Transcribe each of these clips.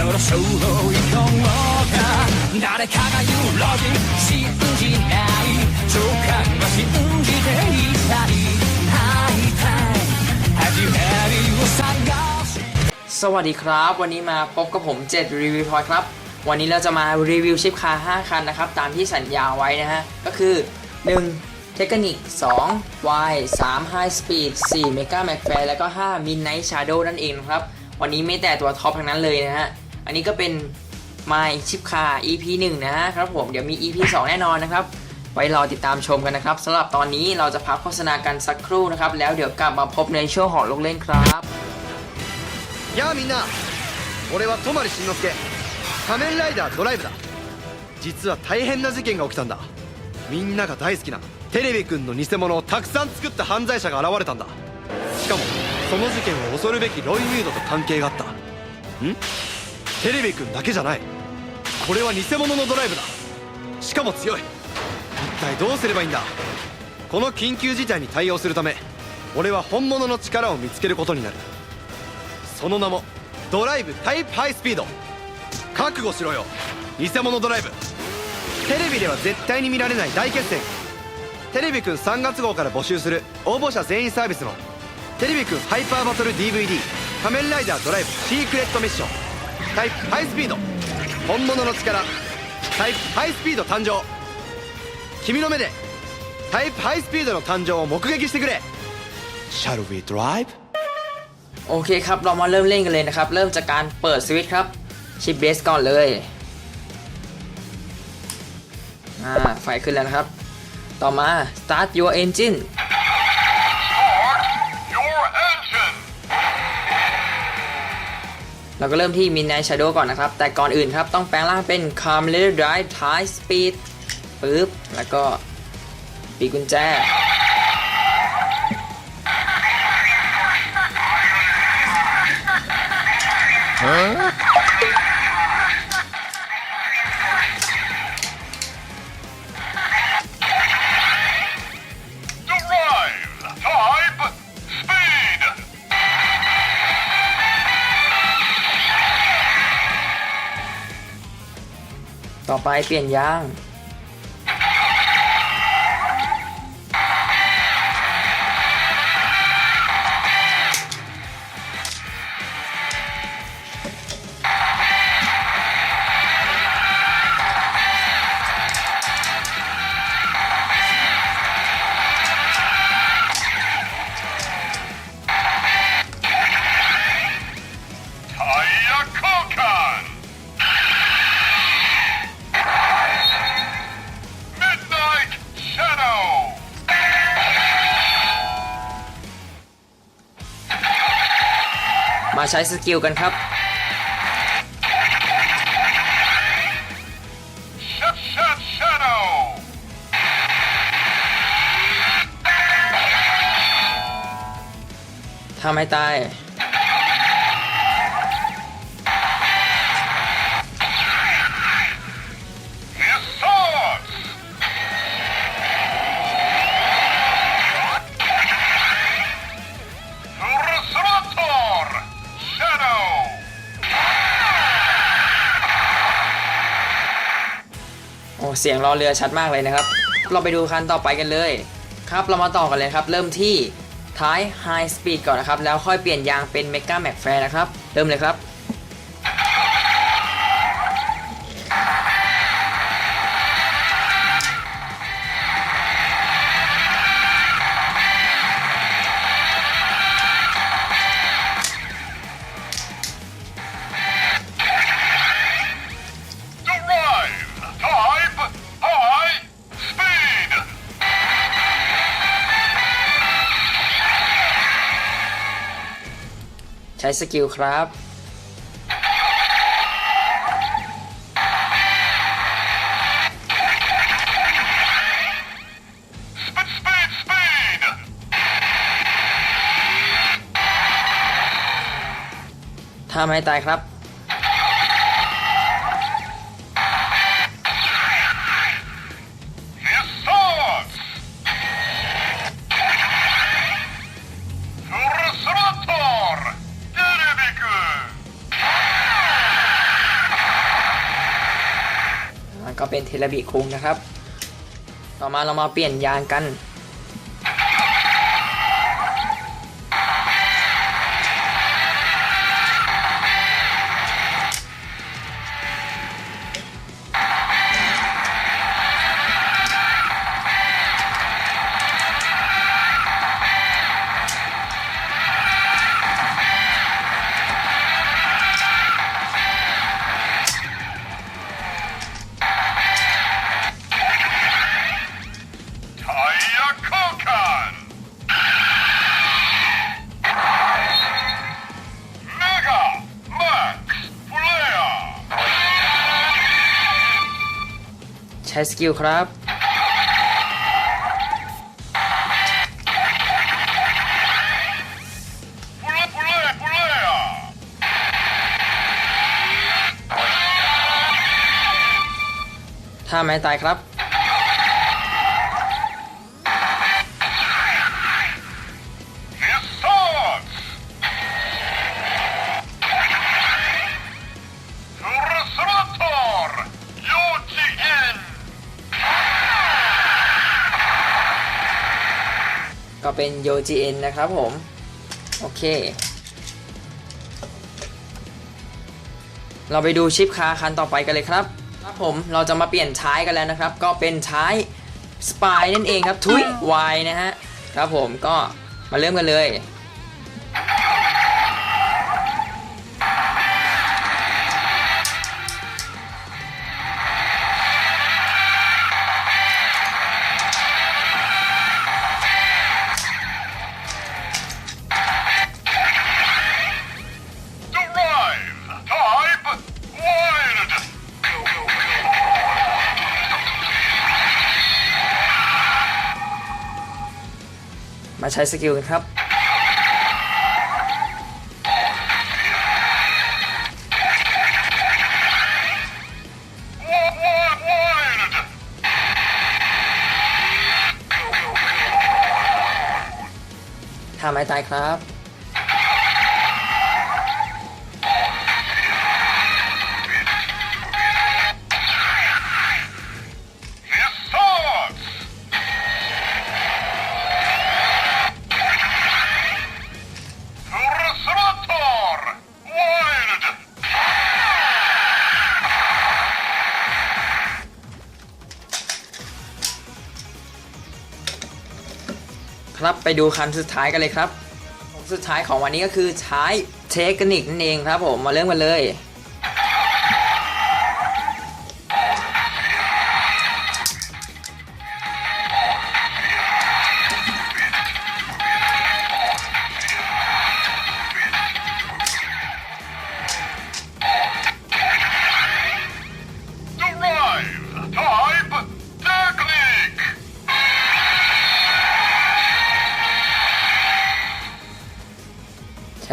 そろそろ行こうか誰かが言うロジン信じない直感は信じていたりはいはい始まりを探し สวัสดีครับ วันนี้มาพบกับผมเจ็ดรีวิวพอยครับ วันนี้เราจะมารีวิวชิปคาร์5คันนะครับ ตามที่สัญญาไว้นะฮะ ก็คือ 1. เทคนิค 2 Y 3 High Speed 4 Mega Mac Fair แล้วก็ 5 Midnight Shadow นั่นเองนะครับ วันนี้ไม่แต่ตัวท็อปทั้งนั้นเลยนะฮะ อันนี้ก็เป็น My ชิปคาร์ EP 1 นะฮะครับผม เดี๋ยวมี EP 2 แน่นอนนะครับ ไว้รอติดตามชมกันนะครับสำหรับตอนนี้เราจะพักโฆษณากันสักครู่นะครับ แล้วเดี๋ยวกลับมาพบในช่วงของลูกเล่นครับ やあみんな俺は泊しんのすけ仮面ライダードライブだ実は大変な事件が起きたんだみんなが大好きなテレビくんの偽物をたくさん作った犯罪者が現れたんだしかもその事件を恐るべきロイ・ウィードと関係があったん テレビくんだけじゃない。これは偽物のドライブだ。しかも強い。一体どうすればいいんだ？この緊急事態に対応するため俺は本物の力を見つけることになる。その名もドライブタイプハイスピード。覚悟しろよ。偽物ドライブ。テレビでは絶対に見られない大決戦。テレビくん3月号から募集する応募者全員サービスのテレビくんハイパーバトル DVD 仮面ライダードライブシークレットミッション。タイプハイスピード本物の力タイプハイスピード誕生君の目でタイプハイスピードの誕生を目撃してくれ Shall we drive? โอเคครับ เรามาเริ่มเล่นกันเลยนะครับ เริ่มจากการเปิดสวิตช์ครับ ชิปเบสก่อนเลยอ่าไฟขึ้นแล้วนะครับ ต่อมา start your engine เราก็เริ่มที่ Midnight Shadow ก่อนนะครับ แต่ก่อนอื่นครับ ต้องแปลงร่างเป็น Calm Little Drive High Speed ปึ๊บ แล้วก็ปีกุญแจ Huh? ไปเปลี่ยนยาง ใช้สกิลกันครับ ทำให้ตาย เสียงรอเรือชัดมากเลยนะครับ เราไปดูคันต่อไปกันเลย ครับเรามาต่อกันเลยครับ เริ่มที่ท้าย High Speed ก่อนนะครับ แล้วค่อยเปลี่ยนยางเป็น Mega Mac Fair นะครับ เริ่มเลยครับ สกิลครับ ทำให้ตายครับ ก็เลบิคุงนะครับ ต่อมาเรามาเปลี่ยนยานกัน ช้สกิลครับ ถ้าไม่ตายครับ ก็เป็น YOGN นะครับผม โอเค เราไปดูชิปคาร์คันต่อไปกันเลยครับ ครับผมเราจะมาเปลี่ยนท้ายกันแล้วนะครับ ก็เป็นท้ายสปายนั่นเองครับทุยวายนะฮะ ครับผมก็มาเริ่มกันเลย ใช้สกิลกันครับ Wild Wild ถ้าไม่ตายครับ ไปดูคันสุดท้ายกันเลยครับ สุดท้ายของวันนี้ก็คือใช้เทคนิคนั่นเองครับผมมาเริ่มกันเลย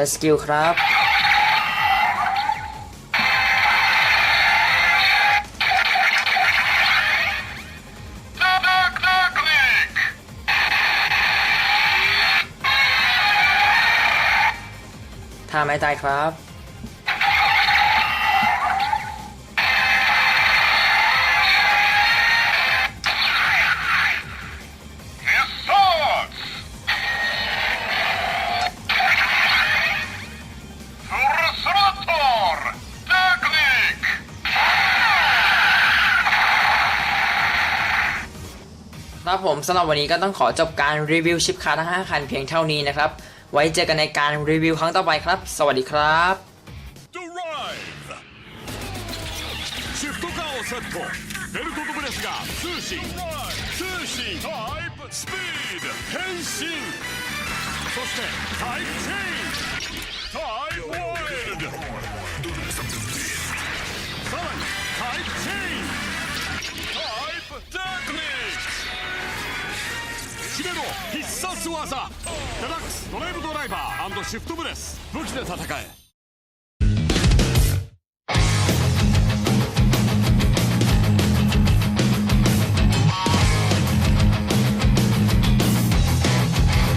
ช้สกิลครับ ถ้าไม่ตายครับ ครับผมสำหรับวันนี้ก็ต้องขอจบการรีวิวชิปคาร์ทั้ง 5 คันเพียงเท่านี้นะครับ ไว้เจอกันในการรีวิวครั้งต่อไปครับ สวัสดีครับシフトカーをセットベルトとブレスが通必殺技。デラックスドライブドライバーシフトブレス。武器で戦え。